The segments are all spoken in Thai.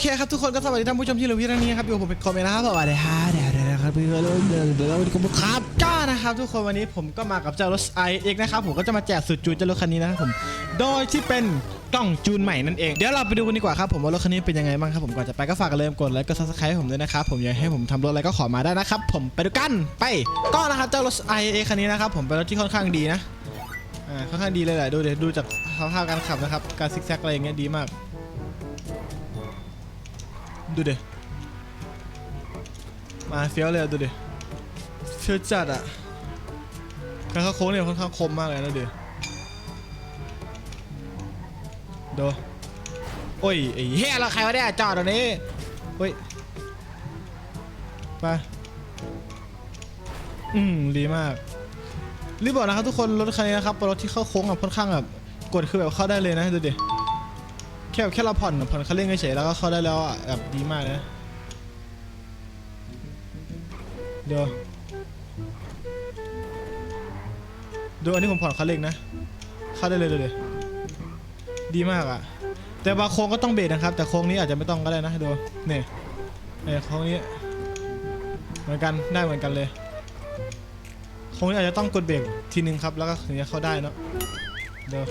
เคครับทุกคนก็สวัสดีท่านผู้ชมที่รู้ที่ทั้งนี้ครับอยู่ผมเป็นคอมเมนต์นะครับสวัสดีครับเดี๋ยวเดี๋ยวครับพี่ก็รู้เดี๋ยวเดี๋ยววันนี้ก็ครับจ้านะครับทุกคนวันนี้ผมก็มากับเจ้ารถไอเอ็กนะครับผมก็จะมาแจกสุดจูนเจ้ารถคันนี้นะครับผมโดยที่เป็นกล้องจูนใหม่นั่นเองเดี๋ยวเราไปดูกันดีกว่าครับผมว่ารถคันนี้เป็นยังไงบ้างครับผมก่อนจะไปก็ฝากกันเลยกดไลค์กดซับสไครต์ให้ผมด้วยนะครับผมอยากให้ผมทำรถอะไรก็ขอมาได้นะครับผมไปดูกันไปก็นะครับเจ้ารถไอเอ็กคันนี้นะครับผมเป็นรถที่ค่อนข้างดีนะอ่าค่อนข้างดีเลยแหละดูเดี๋ยวดูจากสภาพการขับนะครับการซิกแซกอะไรอย่างเงี้ยดีมาก ดูดิมาเฟี้ยวเลยดูดิเฟี้ยวจัดอะการเข้าโค้งเนี่ยค่อนข้างคมมากเลยนะดิดูโอ้ยไอ้เฮียเราใครวะเนี่ยจอดตรงนี้เฮ้ยไปอืมดีมากรีบบอกนะครับทุกคนรถคันนี้นะครับเป็นรถที่เข้าโค้งแบบค่อนข้างแบบกดคือแบบเข้าได้เลยนะดูดิ ค่แค่เราผ่อนผ่อนคันเร่งเฉยๆแล้วก็เข้าได้แล้วอะแบบดีมากนะเดี๋ยวดูอันนี้ผมผ่อนคันเร่งนะเข้าได้เลยเลยดีมากอะ แต่บางโค้งก็ต้องเบรกนะครับ แต่โค้งนี้อาจจะไม่ต้องก็ได้นะดูนี่เนี่ยโค้งนี้เหมือนกันได้เหมือนกันเลยโค้งนี้อาจจะต้องกดเบรกทีนึงครับแล้วก็ถึงจะเข้าได้เนาะเดี๋ยว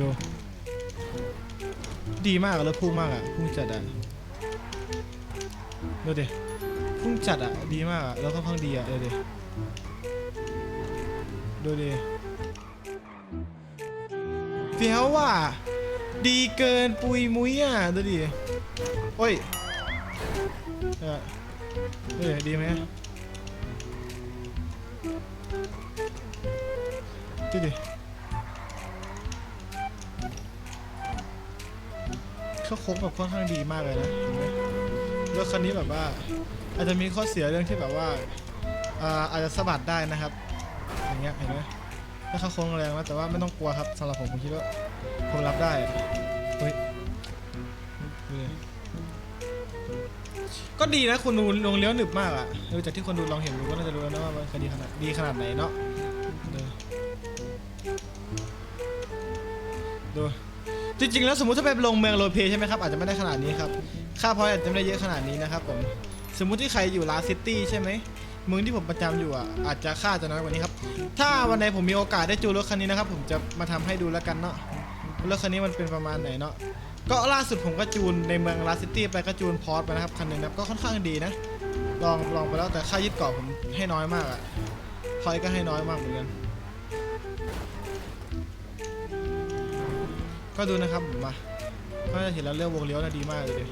ดู ดีมากแล้วพุ่งมากอะพุ่งจัดอะดูดิพุ่งจัดอะดีมากอะแล้วค่อนข้างดีอะดูดิดูดิเฟี้ยวว่ะดีเกินปุยมุ้ยอะดูดิโอ้ยเออเออดีไหมดูดิ เขาโค้งแบบค่อนข้างดีมากเลยนะเห็นไหมรถคันนี้แบบว่า อาจจะมีข้อเสียเรื่องที่แบบว่าอ่าอาจจะสะบัดได้นะครับ อย่างเงี้ยเห็นไหมถ้าเขาโค้งแรงนะแต่ว่าไม่ต้องกลัวครับสำหรับผมผมคิดว่าผมรับได้เฮ้ยดูดิก็ดีนะคุณดูลงเลี้ยวหนึบมากอะดูจากที่คนดูลองเห็นดูก็น่าจะรู้แล้วนะว่ามันคดีขนาดดีขนาดไหนเนาะดู จริงๆ แล้วสมมติถ้าไปลงเมืองโรเพใช่ไหมครับอาจจะไม่ได้ขนาดนี้ครับ ค่าพอยอาจจะไม่ได้เยอะขนาดนี้นะครับผมสมมุติที่ใครอยู่ลาซิตี้ใช่ไหมเมืองที่ผมประจำอยู่อะอาจจะค่าจะน้อยกว่านี้ครับ ถ้าวันไหนผมมีโอกาสได้จูนรถคันนี้นะครับ ผมจะมาทำให้ดูแล้วกันเนาะรถคันนี้มันเป็นประมาณไหนเนาะก็ล่าสุดผมก็จูนในเมืองลาซิตี้ไปก็จูนพอร์ตไปนะครับคันหนึงนะครับก็ค่อนข้างดีนะลองลองไปแล้วแต่ค่ายึดเกาะผมให้น้อยมากอะพอยก็ให้น้อยมากเหมือนกัน ก็ดูนะครับผมมาก็จะเห็นแล้วเรื่องวงเลี้ยวน่ะดีมากเลยดิ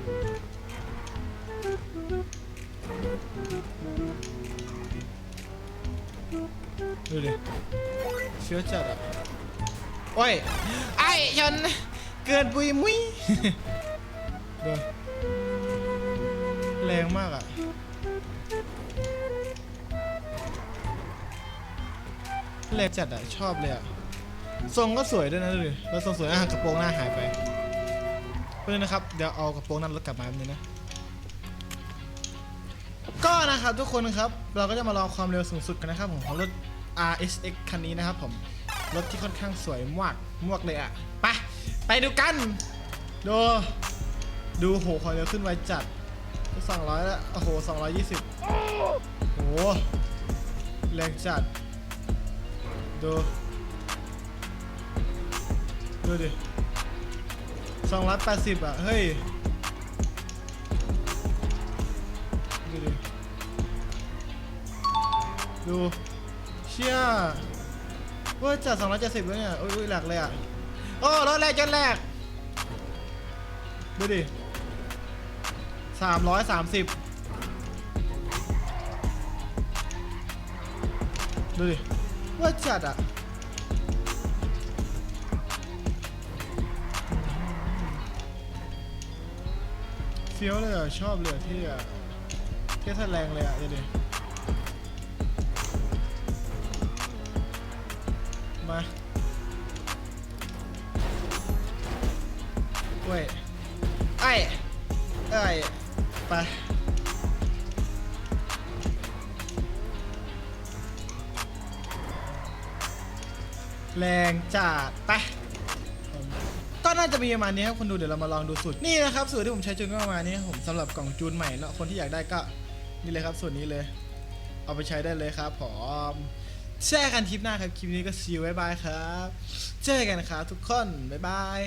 ดูดิเฟี้ยวจัดอะ โอ้ย ไอ้ชนเกินปุยมุ้ยดูแรงมากอะแรงจัดอะ ชอบเลยอะ ทรงก็สวยด้วยนะดูดิแล้วทรงสวยอะกระโปรงหน้าหายไปเพื่อนนะครับ เดี๋ยวเอากระโปรงนั้นรถกลับมาแป๊บนึงนะ ก็นะครับทุกคนครับ เราก็จะมาลองความเร็วสูงสุดกันนะครับผมของรถ RSX คันนี้นะครับผม รถที่ค่อนข้างสวยมากมวกเลยอะ ไป ไปดูกัน ดู ดูโหความเร็วขึ้นไวจัดสองร้อยแล้วโอ้โหสองร้อยยี่สิบโอ้โหแรงจัด ดู ดูดิสองร้อยแปดสิบอะ เฮ้ย ดูดิ ดู เชี่ยเว่าจัดสองร้อยเจ็ดสิบแล้วเนี่ยอุ้ยอุ้ยแหลกเลยอะ โอ้รถแรกจนแรก ดูดิสามร้อยสามสิบดูดิเว่าจัดอะ ฟี้ยวเลยอะ ชอบเลยอะเที่อะเที่แสแรงเลยอะเดี๋ยวดิมาเว้ยไอ้ไอ้ไปแรงจัดไป ก็น่าจะมีประมาณนี้ครับคนดูเดี๋ยวเรามาลองดูสูตรนี่นะครับสูตรที่ผมใช้จูนก็ประมาณนี้ครับผมสำหรับกล่องจูนใหม่เนาะคนที่อยากได้ก็นี่เลยครับสูตรนี้เลย เอาไปใช้ได้เลยครับผมแช่กันคลิปหน้าครับคลิปนี้ก็ซีไว้บายครับ เจอกันครับทุกคนบ๊ายบาย